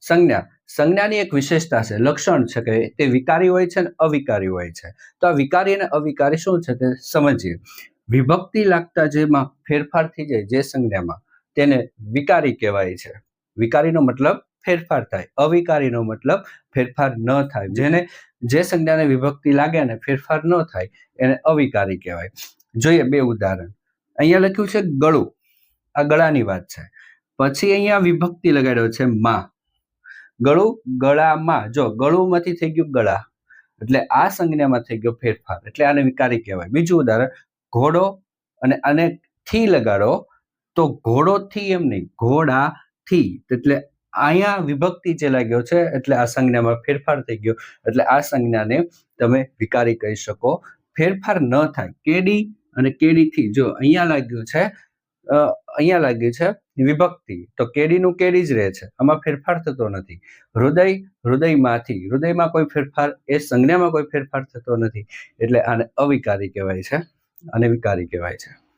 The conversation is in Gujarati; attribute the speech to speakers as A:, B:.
A: સંજ્ઞા. સંજ્ઞાની એક વિશેષતા છે, લક્ષણ છે કે તે વિકારી હોય છે અને અવિકારી હોય છે. તો આ વિકારી અને અવિકારી શું છે તે સમજીએ. વિભક્તિ લાગતા જેમાં ફેરફાર થઈ જાય જે સંજ્ઞામાં, તેને વિકારી કહેવાય છે. વિકારીનો મતલબ ફેરફાર થાય. અવિકારીનો મતલબ ફેરફાર ન થાય. જેને, જે સંજ્ઞાને વિભક્તિ લાગે અને ફેરફાર ન થાય, એને અવિકારી કહેવાય. જોઈએ બે ઉદાહરણ. અહીંયા લખ્યું છે ગળું. આ ગળાની વાત છે. પછી અહીંયા વિભક્તિ લગાડ્યો છે માં. ગળું ગળામાં, જો ગળુંમાંથી થઈ ગયું ગળા, એટલે આ સંજ્ઞામાં થઈ ગયો ફેરફાર, એટલે આને વિકારી કહેવાય. બીજું ઉદાહરણ, ઘોડો અને આને થી લગાડો, તો ઘોડો થી એમ નહીં, ઘોડા થી, એટલે અહીંયા વિભક્તિ જે લાગ્યો છે, એટલે આ સંજ્ઞામાં ફેરફાર થઈ ગયો, એટલે આ સંજ્ઞાને તમે વિકારી કહી શકો. ફેરફાર ન થાય, કેડી અને કેડીથી, જો અહીંયા લાગ્યું છે અહીંયા લાગ્યું છે વિભક્તિ. તો કેડીનું કેડી જ રહે છે. આમાં ફેરફાર થતો નથી. હૃદય, હૃદયમાંથી, હૃદયમાં કોઈ ફેરફાર, એ સંજ્ઞામાં કોઈ ફેરફાર થતો નથી. એટલે આને અવિકારી કહેવાય છે. અને વિકારી કહેવાય છે.